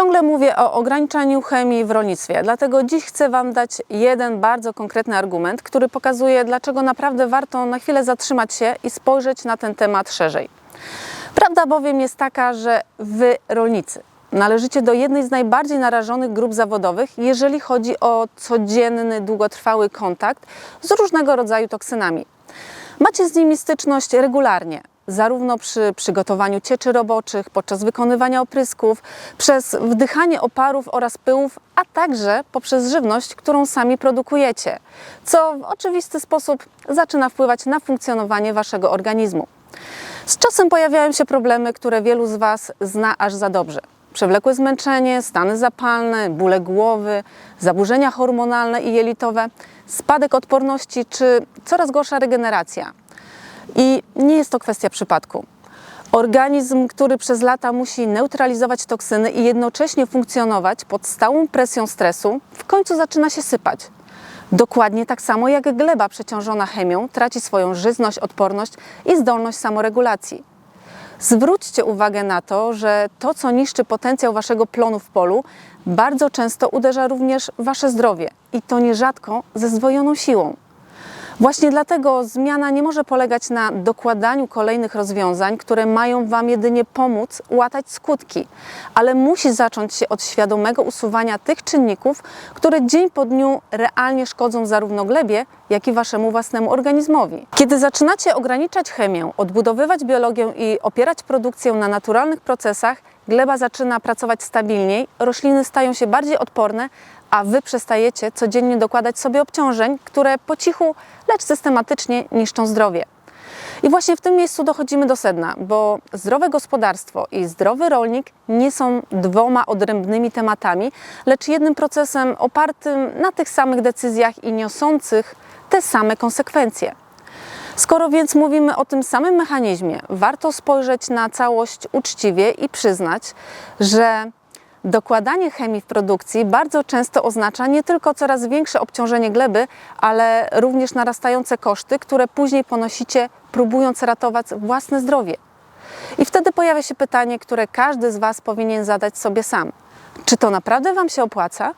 Ciągle mówię o ograniczaniu chemii w rolnictwie, dlatego dziś chcę Wam dać jeden bardzo konkretny argument, który pokazuje, dlaczego naprawdę warto na chwilę zatrzymać się i spojrzeć na ten temat szerzej. Prawda bowiem jest taka, że Wy, rolnicy, należycie do jednej z najbardziej narażonych grup zawodowych, jeżeli chodzi o codzienny, długotrwały kontakt z różnego rodzaju toksynami. Macie z nimi styczność regularnie, zarówno przy przygotowaniu cieczy roboczych, podczas wykonywania oprysków, przez wdychanie oparów oraz pyłów, a także poprzez żywność, którą sami produkujecie, co w oczywisty sposób zaczyna wpływać na funkcjonowanie waszego organizmu. Z czasem pojawiają się problemy, które wielu z Was zna aż za dobrze. Przewlekłe zmęczenie, stany zapalne, bóle głowy, zaburzenia hormonalne i jelitowe, spadek odporności czy coraz gorsza regeneracja. I nie jest to kwestia przypadku. Organizm, który przez lata musi neutralizować toksyny i jednocześnie funkcjonować pod stałą presją stresu, w końcu zaczyna się sypać. Dokładnie tak samo jak gleba przeciążona chemią traci swoją żyzność, odporność i zdolność samoregulacji. Zwróćcie uwagę na to, że to, co niszczy potencjał waszego plonu w polu, bardzo często uderza również wasze zdrowie i to nierzadko ze zdwojoną siłą. Właśnie dlatego zmiana nie może polegać na dokładaniu kolejnych rozwiązań, które mają Wam jedynie pomóc łatać skutki, ale musi zacząć się od świadomego usuwania tych czynników, które dzień po dniu realnie szkodzą zarówno glebie, jak i Waszemu własnemu organizmowi. Kiedy zaczynacie ograniczać chemię, odbudowywać biologię i opierać produkcję na naturalnych procesach, gleba zaczyna pracować stabilniej, rośliny stają się bardziej odporne, a Wy przestajecie codziennie dokładać sobie obciążeń, które po cichu, lecz systematycznie niszczą zdrowie. I właśnie w tym miejscu dochodzimy do sedna, bo zdrowe gospodarstwo i zdrowy rolnik nie są dwoma odrębnymi tematami, lecz jednym procesem opartym na tych samych decyzjach i niosących te same konsekwencje. Skoro więc mówimy o tym samym mechanizmie, warto spojrzeć na całość uczciwie i przyznać, że dokładanie chemii w produkcji bardzo często oznacza nie tylko coraz większe obciążenie gleby, ale również narastające koszty, które później ponosicie, próbując ratować własne zdrowie. I wtedy pojawia się pytanie, które każdy z Was powinien zadać sobie sam: czy to naprawdę Wam się opłaca?